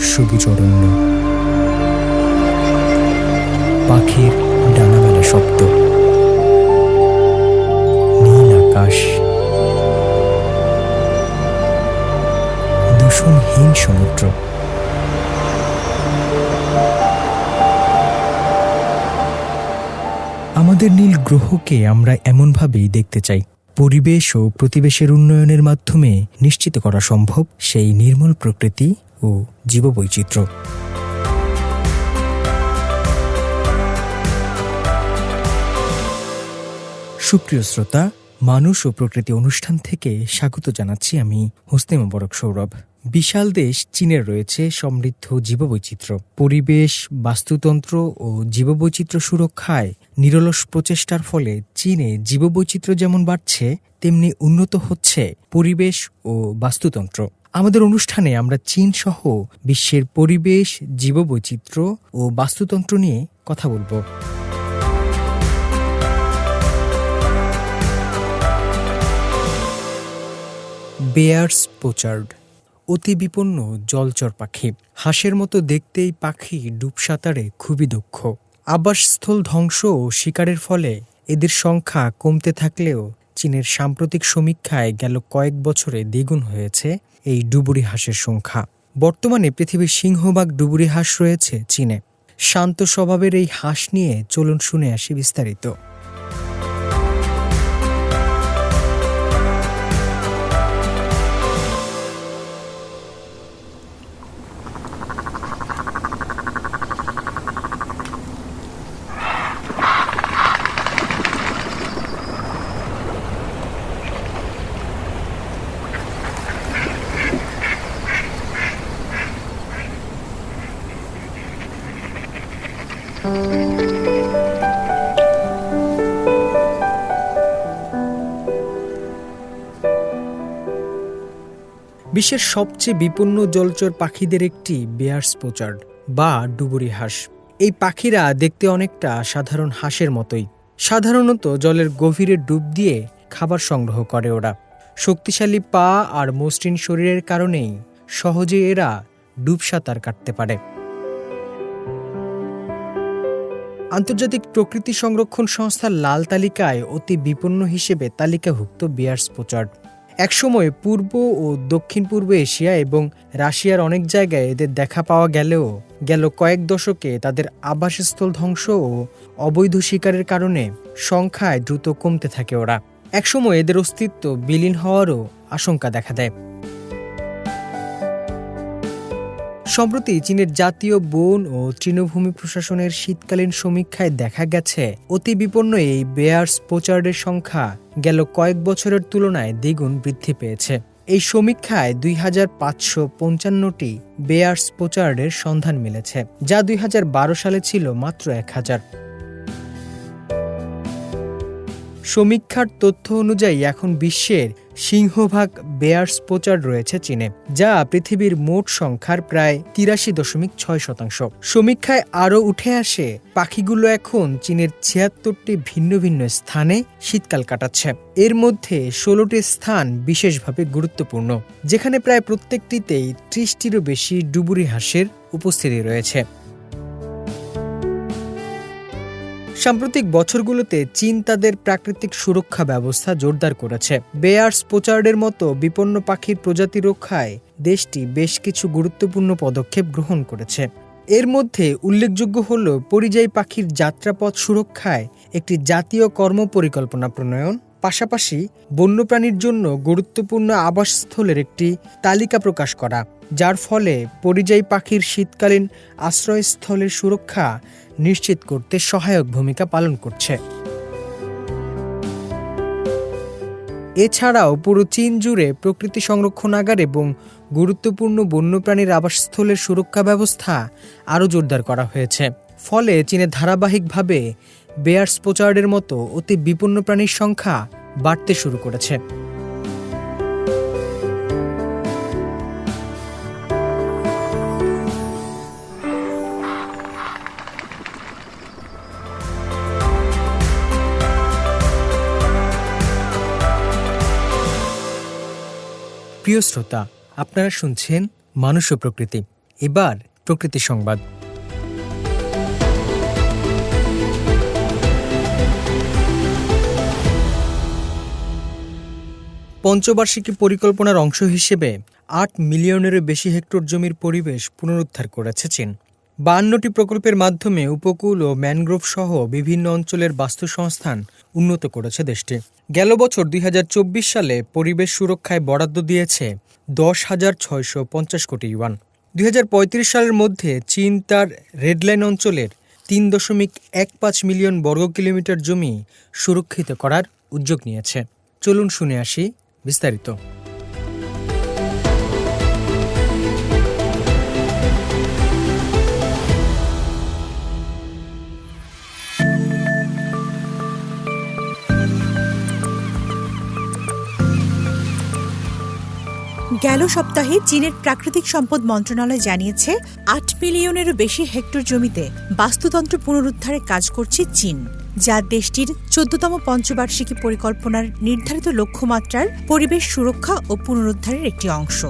সবুজ অরণ্য পাখির ডানামেলা শব্দ। নীল আকাশ। দূষণহীন সমুদ্র। আমাদের নীল গ্রহকে আমরা এমনভাবেই দেখতে চাই। পরিবেশ ও প্রতিবেশের উন্নয়নের মাধ্যমে নিশ্চিত করা সম্ভব সেই নির্মল প্রকৃতি ও জীববৈচিত্র্য। সুপ্রিয় শ্রোতা, মানুষ ও প্রকৃতি অনুষ্ঠান থেকে স্বাগত জানাচ্ছি আমি হোসনে মোবারক সৌরভ। বিশাল দেশ চীনের রয়েছে সমৃদ্ধ জীববৈচিত্র্য। পরিবেশ, বাস্তুতন্ত্র ও জীববৈচিত্র্য সুরক্ষায় নিরলস প্রচেষ্টার ফলে চীনে জীববৈচিত্র্য যেমন বাড়ছে তেমনি উন্নত হচ্ছে পরিবেশ ও বাস্তুতন্ত্র। আমাদের অনুষ্ঠানে আমরা চীন সহ বিশ্বের পরিবেশ, জীববৈচিত্র্য ও বাস্তুতন্ত্র নিয়ে কথা বলব। বেয়ার্স পোচার্ড, অতি বিপন্ন জলচর পাখি। হাঁসের মতো দেখতেই পাখি ডুবসাঁতারে খুবই দক্ষ। আবাসস্থল ধ্বংস ও শিকারের ফলে এদের সংখ্যা কমতে থাকলেও চীনের সাম্প্রতিক সমীক্ষায় গেল কয়েক বছরে দ্বিগুণ হয়েছে এই ডুবুরি হাঁসের সংখ্যা। বর্তমানে পৃথিবীর সিংহভাগ ডুবুরি হাঁস রয়েছে চীনে। শান্ত স্বভাবের এই হাঁস নিয়ে চলুন শুনে আসি বিস্তারিত। বিশ্বের সবচেয়ে বিপন্ন জলচর পাখিদের একটি বেয়ার্স পোচার্ড বা ডুবুরি হাঁস। এই পাখিরা দেখতে অনেকটা সাধারণ হাঁসের মতোই। সাধারণত জলের গভীরে ডুব দিয়ে খাবার সংগ্রহ করে ওরা। শক্তিশালী পা আর মসৃণ শরীরের কারণেই সহজে এরা ডুব সাঁতার কাটতে পারে। আন্তর্জাতিক প্রকৃতি সংরক্ষণ সংস্থার লাল তালিকায় অতি বিপন্ন হিসেবে তালিকাভুক্ত বিয়ার্স পোচার্ড। একসময় পূর্ব ও দক্ষিণ পূর্ব এশিয়া এবং রাশিয়ার অনেক জায়গায় এদের দেখা পাওয়া গেলেও গেল কয়েক দশকে তাদের আবাসস্থল ধ্বংস ও অবৈধ শিকারের কারণে সংখ্যায় দ্রুত কমতে থাকে ওরা। একসময় এদের অস্তিত্ব বিলীন হওয়ারও আশঙ্কা দেখা দেয়। সম্প্রতি চীনের জাতীয় বন ও তৃণভূমি প্রশাসনের শীতকালীন সমীক্ষায় দেখা গেছে, অতি বিপন্ন এই বেয়ার্স পোচার্ডের সংখ্যা গেল কয়েক বছরের তুলনায় দ্বিগুণ বৃদ্ধি পেয়েছে। এই সমীক্ষায় দুই হাজার পাঁচশো পঞ্চান্নটি বেয়ার্স পোচার্ডের সন্ধান মিলেছে, যা দুই হাজার বারো সালে ছিল মাত্র এক হাজার। সমীক্ষার তথ্য অনুযায়ী এখন বিশ্বের সিংহভাগ বেয়ার্স পোচার রয়েছে চীনে, যা পৃথিবীর মোট সংখ্যার প্রায় তিরাশি দশমিক ছয় শতাংশ। সমীক্ষায় আরও উঠে আসে, পাখিগুলো এখন চীনের ছিয়াত্তরটি ভিন্ন ভিন্ন স্থানে শীতকাল কাটাচ্ছে। এর মধ্যে ষোলোটি স্থান বিশেষভাবে গুরুত্বপূর্ণ, যেখানে প্রায় প্রত্যেকটিতেই ত্রিশটিরও বেশি ডুবুরি হাঁসের উপস্থিতি রয়েছে। সাম্প্রতিক বছরগুলোতে চীন তাদের প্রাকৃতিক সুরক্ষা ব্যবস্থা জোরদার করেছে। বেয়ার্স পোচার্ডের মতো বিপন্ন পাখির প্রজাতি রক্ষায় দেশটি বেশ কিছু গুরুত্বপূর্ণ পদক্ষেপ গ্রহণ করেছে। এর মধ্যে উল্লেখযোগ্য হল পরিযায়ী পাখির যাত্রাপথ সুরক্ষায় একটি জাতীয় কর্ম পরিকল্পনা প্রণয়ন, পাশাপাশি বন্যপ্রাণীর জন্য গুরুত্বপূর্ণ আবাসস্থলের একটি তালিকা প্রকাশ করা। যার ফলে পরিযায়ী পাখির শীতকালীন আশ্রয়স্থলের সুরক্ষা নিশ্চিত করতে সহায়ক ভূমিকা পালন করছে। এছাড়াও পুরো চীন জুড়ে প্রকৃতি সংরক্ষণাগার এবং গুরুত্বপূর্ণ বন্যপ্রাণীর আবাসস্থলের সুরক্ষা ব্যবস্থা আরও জোরদার করা হয়েছে। ফলে চীনে ধারাবাহিকভাবে বেয়ার্স পোচার্ডের মতো অতি বিপন্ন প্রাণীর সংখ্যা বাড়তে শুরু করেছে। প্রিয় শ্রোতা, আপনারা শুনছেন মানুষ ও প্রকৃতি। এবার প্রকৃতি সংবাদ। পঞ্চবার্ষিকী পরিকল্পনার অংশ হিসেবে আট মিলিয়নেরও বেশি হেক্টর জমির পরিবেশ পুনরুদ্ধার করেছে চীন। বান্নটি প্রকল্পের মাধ্যমে উপকূল ও ম্যানগ্রোভ সহ বিভিন্ন অঞ্চলের বাস্তুসংস্থান উন্নত করেছে দেশটি। গেল বছর দুই হাজার চব্বিশ সালে পরিবেশ সুরক্ষায় বরাদ্দ দিয়েছে দশ হাজার ছয়শো পঞ্চাশ কোটি ইউয়ান। দুই সালের মধ্যে চীন তার রেডলাইন অঞ্চলের তিন দশমিক এক পাঁচ মিলিয়ন বর্গ কিলোমিটার জমি সুরক্ষিত করার উদ্যোগ নিয়েছে। চলুন শুনে আসি বিস্তারিত। গেল সপ্তাহে চীনের প্রাকৃতিক সম্পদ মন্ত্রণালয় জানিয়েছে, আট মিলিয়নেরও বেশি হেক্টর জমিতে বাস্তুতন্ত্র পুনরুদ্ধারে কাজ করছে চীন, যা দেশটির চোদ্দতম পঞ্চবার্ষিকী পরিকল্পনার নির্ধারিত লক্ষ্যমাত্রার পরিবেশ সুরক্ষা ও পুনরুদ্ধারের একটি অংশ।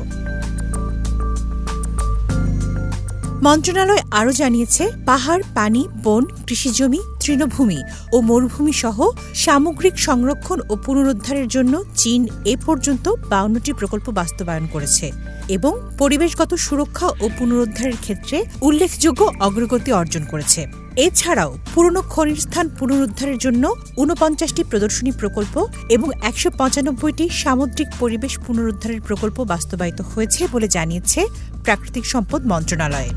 মন্ত্রণালয় আরও জানিয়েছে, পাহাড়, পানি, বন, কৃষিজমি তৃণভূমি ও মরুভূমি সহ সামগ্রিক সংরক্ষণ ও পুনরুদ্ধারের জন্য চীন এ পর্যন্ত বাউন্নটি প্রকল্প বাস্তবায়ন করেছে এবং পরিবেশগত সুরক্ষা ও পুনরুদ্ধারের ক্ষেত্রে উল্লেখযোগ্য অগ্রগতি অর্জন করেছে। এছাড়াও পুরনো খনির স্থান পুনরুদ্ধারের জন্য ঊনপঞ্চাশটি প্রদর্শনী প্রকল্প এবং একশো পঁচানব্বইটি সামুদ্রিক পরিবেশ পুনরুদ্ধারের প্রকল্প বাস্তবায়িত হয়েছে বলে জানিয়েছে প্রাকৃতিক সম্পদ মন্ত্রণালয়।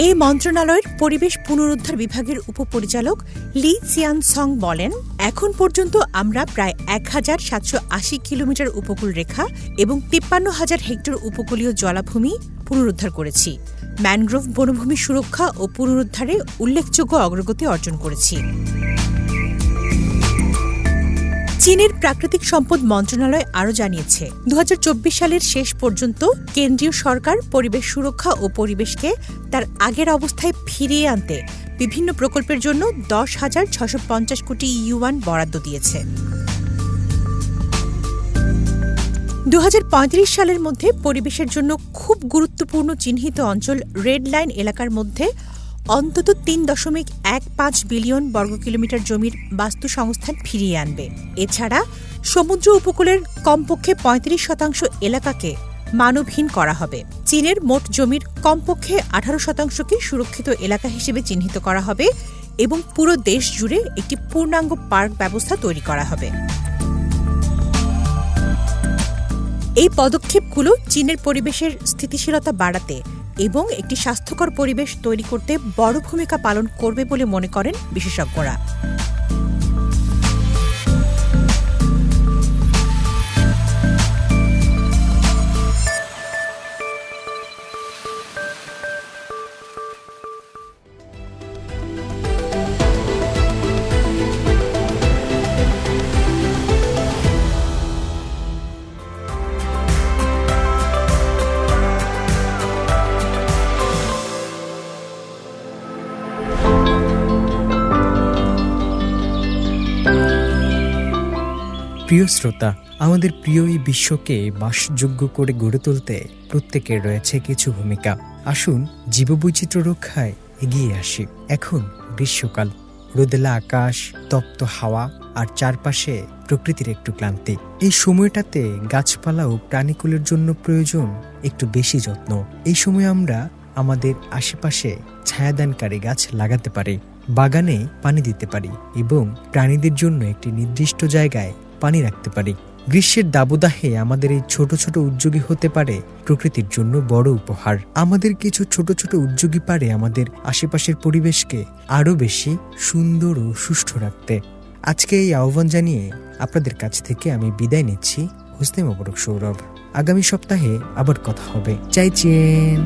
এই মন্ত্রণালয়ের পরিবেশ পুনরুদ্ধার বিভাগের উপপরিচালক লি সিয়ান সং বলেন, এখন পর্যন্ত আমরা প্রায় এক হাজার সাতশো আশি কিলোমিটার উপকূল রেখা এবং তিপ্পান্ন হাজার হেক্টর উপকূলীয় জলাভূমি পুনরুদ্ধার করেছি। ম্যানগ্রোভ বনভূমি সুরক্ষা ও পুনরুদ্ধারে উল্লেখযোগ্য অগ্রগতি অর্জন করেছি। চীনের প্রাকৃতিক সম্পদ মন্ত্রণালয় আরও জানিয়েছে, দুহাজার চব্বিশ সালের শেষ পর্যন্ত কেন্দ্রীয় সরকার পরিবেশ সুরক্ষা ও পরিবেশকে তার আগের অবস্থায় ফিরিয়ে আনতে বিভিন্ন প্রকল্পের জন্য দশ হাজার ছশো পঞ্চাশ কোটি ইউয়ান বরাদ্দ দিয়েছে। দু হাজার পঁয়ত্রিশ সালের মধ্যে পরিবেশের জন্য খুব গুরুত্বপূর্ণ চিহ্নিত অঞ্চল রেড লাইন এলাকার মধ্যে অন্তত তিন দশমিক এক পাঁচ বিলিয়ন বর্গ কিলোমিটার জমির বাস্তু সংস্থান ফিরিয়ে আনবে। এছাড়া সমুদ্র উপকূলের কমপক্ষে পঁয়ত্রিশ শতাংশ এলাকাকে মানবহীন করা হবে। চীনের মোট জমির কমপক্ষে আঠারো শতাংশকে সুরক্ষিত এলাকা হিসেবে চিহ্নিত করা হবে এবং পুরো দেশ জুড়ে একটি পূর্ণাঙ্গ পার্ক ব্যবস্থা তৈরি করা হবে। এই পদক্ষেপগুলো চীনের পরিবেশের স্থিতিশীলতা বাড়াতে এবং একটি স্বাস্থ্যকর পরিবেশ তৈরি করতে বড় ভূমিকা পালন করবে বলে মনে করেন বিশেষজ্ঞরা। প্রিয় শ্রোতা, আমাদের প্রিয় এই বিশ্বকে বাসযোগ্য করে গড়ে তুলতে প্রত্যেকের রয়েছে কিছু ভূমিকা। আসুন জীববৈচিত্র্য রক্ষায় এগিয়ে আসি। এখন গ্রীষ্মকাল রোদেলা আকাশ, তপ্ত হাওয়া আর চারপাশে প্রকৃতির একটু ক্লান্তি। এই সময়টাতে গাছপালা ও প্রাণীকুলের জন্য প্রয়োজন একটু বেশি যত্ন। এই সময় আমরা আমাদের আশেপাশে ছায়াদানকারী গাছ লাগাতে পারি, বাগানে পানি দিতে পারি এবং প্রাণীদের জন্য একটি নির্দিষ্ট জায়গায় পানি রাখতে পারি। গ্রীষ্মের দাবদাহে আমাদের এই ছোট ছোট উদ্যোগী হতে পারে প্রকৃতির জন্য বড় উপহার। আমাদের কিছু ছোট ছোট উদ্যোগী পারে আমাদের আশেপাশের পরিবেশকে আরও বেশি সুন্দর ও সুষ্ঠু রাখতে। আজকে এই আহ্বান জানিয়ে আপনাদের কাছ থেকে আমি বিদায় নিচ্ছি। হোসনে মোবারক সৌরভ। আগামী সপ্তাহে আবার কথা হবে। চাইছেন